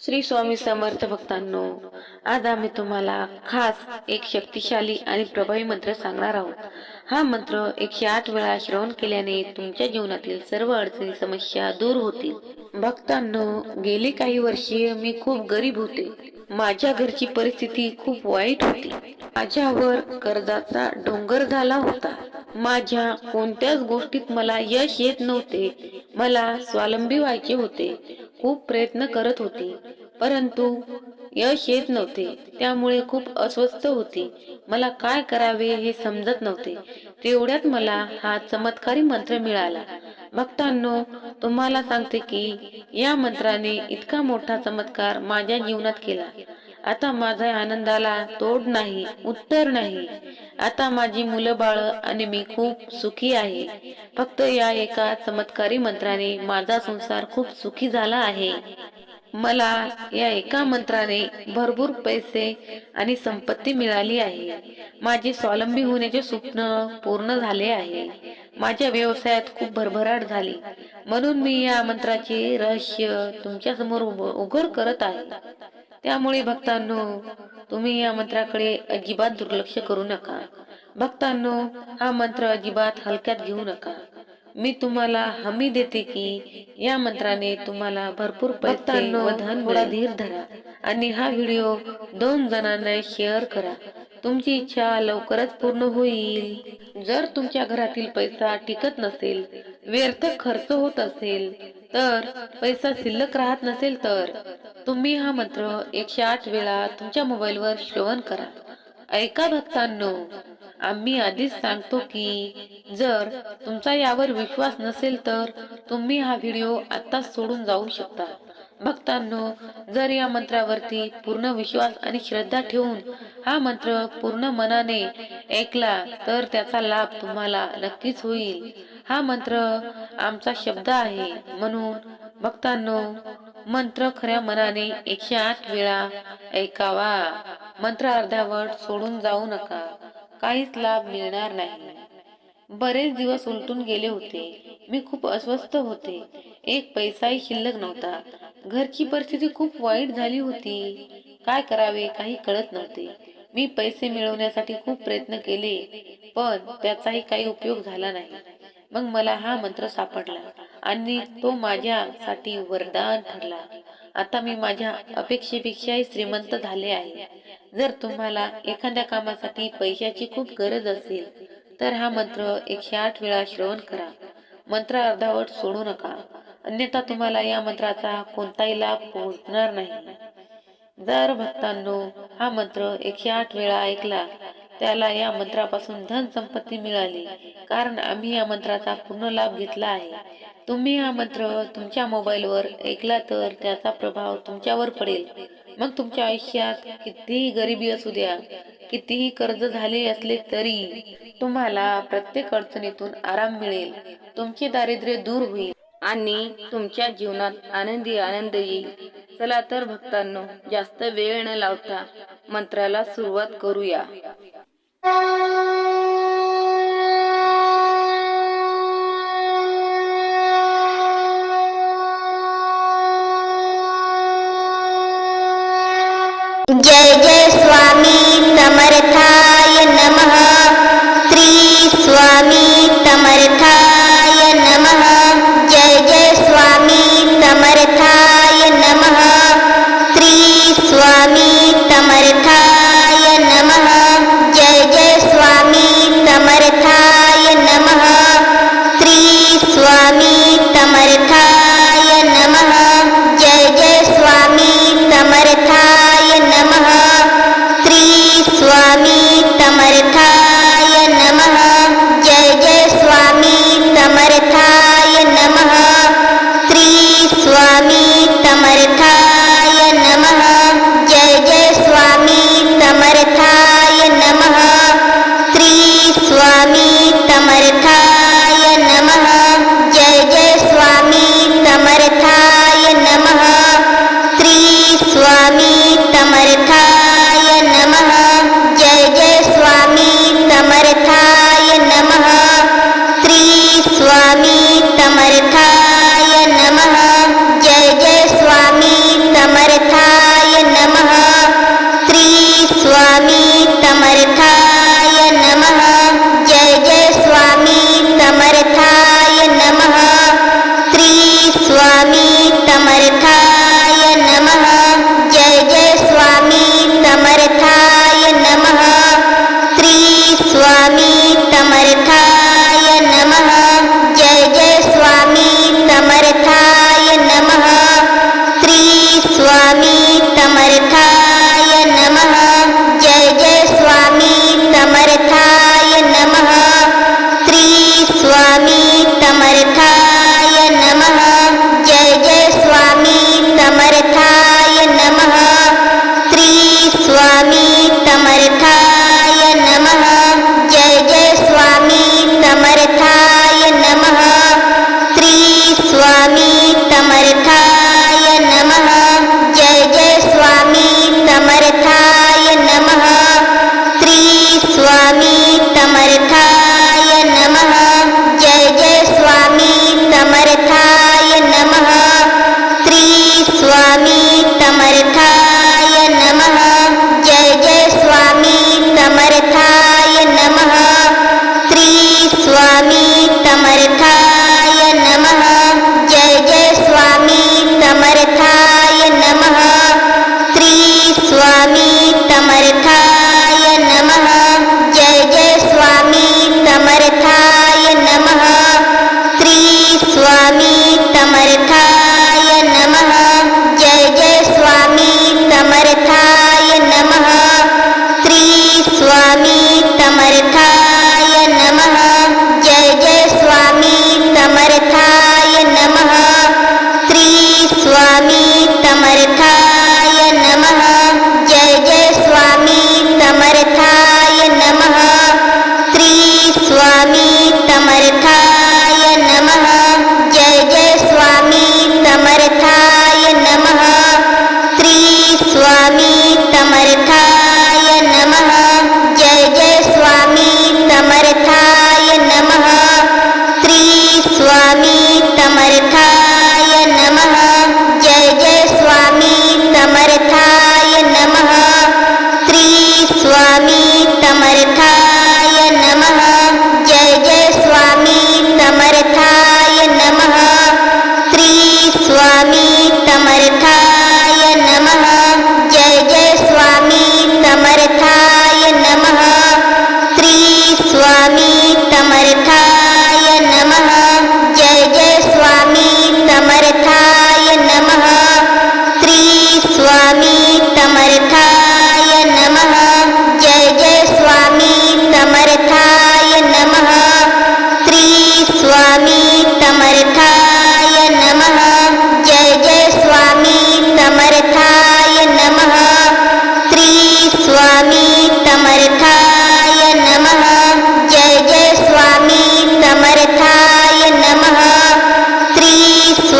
श्री स्वामी समर्थ भक्तांनो आज आम्ही तुम्हाला खास एक शक्तिशाली आणि प्रभावी मंत्र सांगणार आहोत. हा मंत्र एकशे आठ वेळा श्रवण केल्याने तुमच्या जीवनातील सर्व अडचणी समस्या दूर होतील. भक्तांनो गेली काही वर्षे मी खूप गरीब होते. माझ्या घरची परिस्थिती खूप वाईट होती. माझ्यावर कर्जाचा डोंगर झाला होता. माझ्या कोणत्याच गोष्टीत मला यश येत नव्हते. मला स्वावलंबी व्हायचे होते. खूप प्रयत्न करत होते. परंतु यश येत नव्हते. त्यामुळे खूप अस्वस्थ होती. मला काय करावे हे समजत नव्हते. तेवढ्यात मला हा चमत्कारी मंत्र मिळाला. भक्तांनो तुम्हाला सांगते की या मंत्राने इतका मोठा चमत्कार माझ्या जीवनात केला. आता माझ्या आनंदाला तोड नाही उत्तर नाही. आता माझी मुलं बाळ आणि मी खूप सुखी आहे. फक्त या एका चमत्कारी मंत्राने माझा संसार खूप सुखी झाला आहे. मला या एका मंत्राने भरपूर पैसे आणि संपत्ती मिळाली आहे. माझे स्वावलंबी होण्याचे स्वप्न पूर्ण झाले आहे. माझ्या व्यवसायात खूप भरभराट झाली. म्हणून मी या मंत्राचे रहस्य तुमच्यासमोर उघड करत आहे. त्यामुळे भक्तांनो तुम्ही या मंत्राकडे अजिबात दुर्लक्ष करू नका. भक्तांनो हा मंत्र अजिबात हलक्यात घेऊ नका. मी तुम्हाला हमी देते की या मंत्राने तुम्हाला भरपूर थोडा धीर धरा आणि हा व्हिडिओ दोन जणांना शेअर करा. तुमची इच्छा लवकरच पूर्ण होईल. जर तुमच्या घरातील पैसा टिकत नसेल व्यर्थ खर्च होत असेल तर पैसा शिल्लक राहत नसेल तर तुम्ही हा मंत्र एकशे आठ वेळा तुमच्या मोबाईलवर श्रवण करा. ऐका भक्तांनो आम्ही आधीच सांगतो की जर तुमचा यावर विश्वास नसेल तर तुम्ही हा व्हिडिओ आत्ताच सोडून जाऊ शकता. भक्तांनो जर या मंत्रावरती पूर्ण विश्वास आणि श्रद्धा ठेवून हा मंत्र पूर्ण मनाने ऐकला तर त्याचा लाभ तुम्हाला नक्कीच होईल. हा मंत्र आमचा शब्द आहे म्हणून भक्तांनो मंत्र खऱ्या मनाने एकशे आठ वेळा ऐकावा. मंत्र अर्धावट सोडून जाऊ नका. काहीच लाभ मिळणार नाही. बरेच दिवस उलटून गेले होते. मी खूप अस्वस्थ होते. एक पैसाही शिल्लक नव्हता. घरची परिस्थिती खूप वाईट झाली होती. काय करावे काही कळत नव्हते. मी पैसे मिळवण्यासाठी खूप प्रयत्न केले पण त्याचाही काही उपयोग झाला नाही. मग मला हा मंत्र सापडला. आणि तो माझ्यासाठी वरदान ठरला. आता मी माझ्या अपेक्षेपेक्षाही श्रीमंत झाले आहे. जर तुम्हाला एखाद्या कामासाठी पैशाची खूप गरज असेल तर हा मंत्र एकशे आठ वेळा श्रवण करा. मंत्र अर्धावट सोडू नका. अन्यथा तुम्हाला या मंत्राचा कोणताही लाभ पोहोचणार नाही. जर भक्तांनो हा मंत्र एकशे आठ वेळा ऐकला त्याला या मंत्रापासून धन संपत्ती मिळाली. कारण आम्ही या मंत्राचा पूर्ण लाभ घेतला आहे. तुम्ही हा मंत्र तुमच्या मोबाईलवर ऐकला तर त्याचा प्रभाव तुमच्यावर पडेल. मग तुमच्या आयुष्यात कितीही गरिबी असू द्या कितीही कर्ज झाले असले तरी तुम्हाला प्रत्येक अडचणीतून आराम मिळेल. तुमचे दारिद्र्य दूर होईल आणि तुमच्या जीवनात आनंदी आनंद येईल. चला तर भक्तांनो जास्त वेळ न लावता मंत्राला सुरुवात करूया. जय जय स्वामी समर्थाय नमः. श्री स्वामी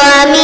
ومن